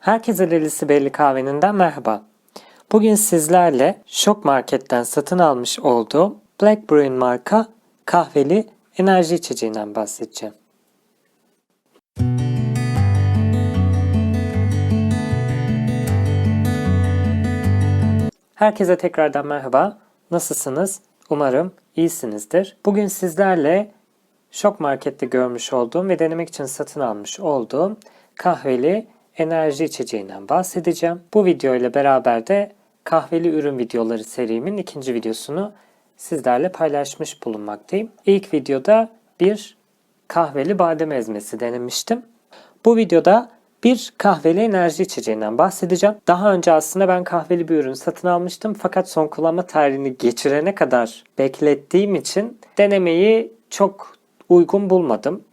Herkese Lelisi Belli Kahveninden merhaba. Bugün sizlerle Şok Market'ten satın almış olduğum Black Brewing marka kahveli enerji içeceğinden bahsedeceğim. Herkese tekrardan merhaba. Nasılsınız? Umarım iyisinizdir. Bugün sizlerle Şok Market'te görmüş olduğum ve denemek için satın almış olduğum kahveli enerji içeceğinden bahsedeceğim. Bu video ile beraber de kahveli ürün videoları serimin ikinci videosunu sizlerle paylaşmış bulunmaktayım. İlk videoda bir kahveli badem ezmesi denemiştim. Bu videoda bir kahveli enerji içeceğinden bahsedeceğim. Daha önce aslında ben kahveli bir ürün satın almıştım fakat son kullanma tarihini geçirene kadar beklettiğim için denemeyi çok uygun bulmadım.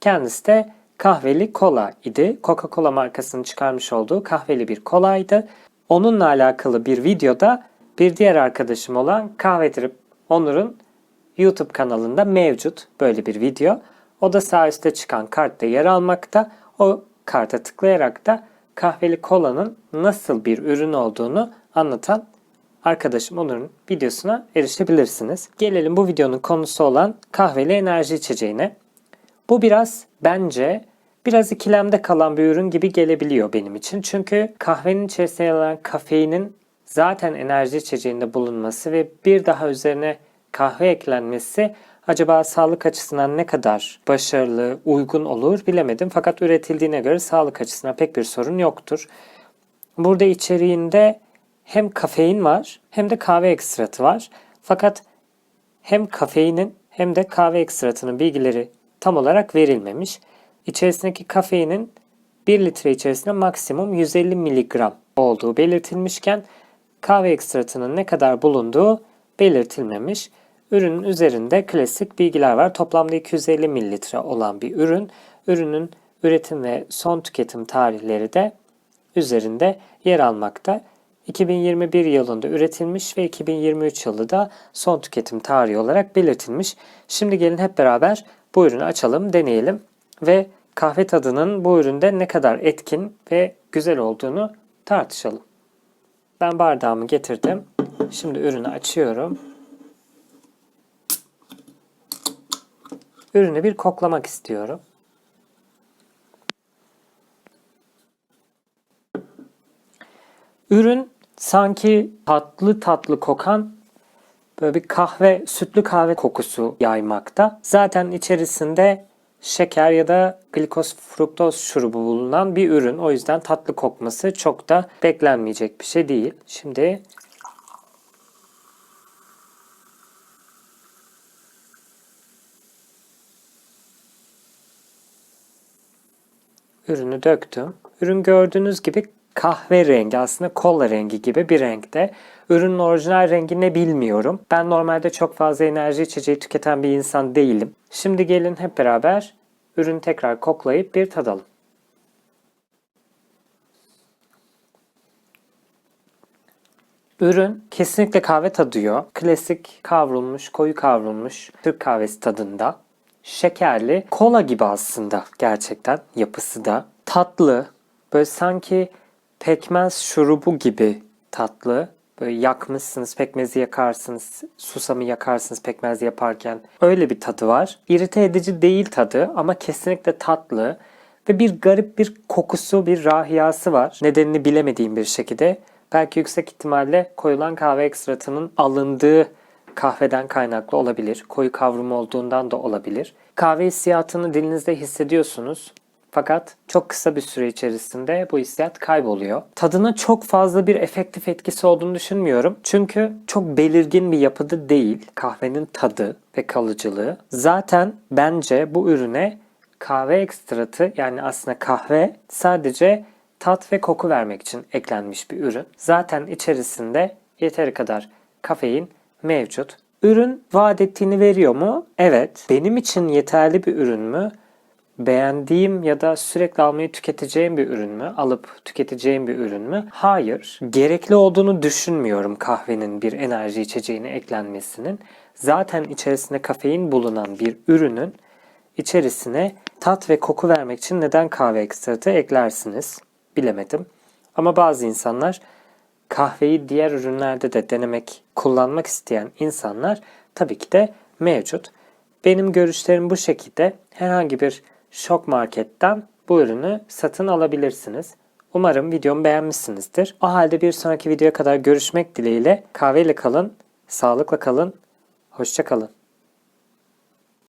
Kendisi de kahveli kola idi. Coca-Cola markasının çıkarmış olduğu kahveli bir kolaydı. Onunla alakalı bir videoda bir diğer arkadaşım olan Kahve Trip Onur'un YouTube kanalında mevcut böyle bir video. O da sağ üstte çıkan kartta yer almakta. O karta tıklayarak da kahveli kolanın nasıl bir ürün olduğunu anlatan arkadaşım Onur'un videosuna erişebilirsiniz. Gelelim bu videonun konusu olan kahveli enerji içeceğine. Bu biraz bence biraz ikilemde kalan bir ürün gibi gelebiliyor benim için. Çünkü kahvenin içerisinde yer alan kafeinin zaten enerji içeceğinde bulunması ve bir daha üzerine kahve eklenmesi acaba sağlık açısından ne kadar başarılı, uygun olur bilemedim. Fakat üretildiğine göre sağlık açısından pek bir sorun yoktur. Burada içeriğinde hem kafein var hem de kahve ekstratı var. Fakat hem kafeinin hem de kahve ekstratının bilgileri tam olarak verilmemiş. İçerisindeki kafeinin 1 litre içerisinde maksimum 150 miligram olduğu belirtilmişken kahve ekstratının ne kadar bulunduğu belirtilmemiş. Ürünün üzerinde klasik bilgiler var. Toplamda 250 mililitre olan bir ürün. Ürünün üretim ve son tüketim tarihleri de üzerinde yer almakta. 2021 yılında üretilmiş ve 2023 yılı da son tüketim tarihi olarak belirtilmiş. Şimdi gelin hep beraber bu ürünü açalım, deneyelim ve kahve tadının bu üründe ne kadar etkin ve güzel olduğunu tartışalım. Ben bardağımı getirdim. Şimdi ürünü açıyorum. Ürünü bir koklamak istiyorum. Ürün sanki tatlı tatlı kokan böyle bir kahve, sütlü kahve kokusu yaymakta. Zaten içerisinde şeker ya da glikoz fruktoz şurubu bulunan bir ürün. O yüzden tatlı kokması çok da beklenmeyecek bir şey değil. Şimdi ürünü döktüm. Ürün gördüğünüz gibi kahve rengi aslında kola rengi gibi bir renkte. Ürünün orijinal rengi ne bilmiyorum. Ben normalde çok fazla enerji içeceği tüketen bir insan değilim. Şimdi gelin hep beraber ürünü tekrar koklayıp bir tadalım. Ürün kesinlikle kahve tadıyor. Klasik kavrulmuş, koyu kavrulmuş Türk kahvesi tadında. Şekerli, kola gibi aslında gerçekten yapısı da. Tatlı, böyle sanki pekmez şurubu gibi tatlı. Böyle yakmışsınız, pekmezi yakarsınız, susamı yakarsınız pekmez yaparken. Öyle bir tadı var. İrite edici değil tadı ama kesinlikle tatlı. Ve bir garip bir kokusu, bir rahiyası var. Nedenini bilemediğim bir şekilde. Belki yüksek ihtimalle koyulan kahve ekstratının alındığı kahveden kaynaklı olabilir. Koyu kavrumu olduğundan da olabilir. Kahve hissiyatını dilinizde hissediyorsunuz. Fakat çok kısa bir süre içerisinde bu hissiyat kayboluyor. Tadına çok fazla bir efektif etkisi olduğunu düşünmüyorum. Çünkü çok belirgin bir yapıda değil kahvenin tadı ve kalıcılığı. Zaten bence bu ürüne kahve ekstratı yani aslında kahve sadece tat ve koku vermek için eklenmiş bir ürün. Zaten içerisinde yeteri kadar kafein mevcut. Ürün vaat ettiğini veriyor mu? Evet. Benim için yeterli bir ürün mü? Beğendiğim ya da sürekli almayı tüketeceğim bir ürün mü? Alıp tüketeceğim bir ürün mü? Hayır. Gerekli olduğunu düşünmüyorum kahvenin bir enerji içeceğine eklenmesinin. Zaten içerisinde kafein bulunan bir ürünün içerisine tat ve koku vermek için neden kahve ekstratı eklersiniz? bilemedim. Ama bazı insanlar kahveyi diğer ürünlerde de denemek, kullanmak isteyen insanlar tabii ki de mevcut. Benim görüşlerim bu şekilde. Herhangi bir şok marketten bu ürünü satın alabilirsiniz. Umarım videomu beğenmişsinizdir. O halde bir sonraki videoya kadar görüşmek dileğiyle kahveyle kalın, sağlıkla kalın, hoşça kalın.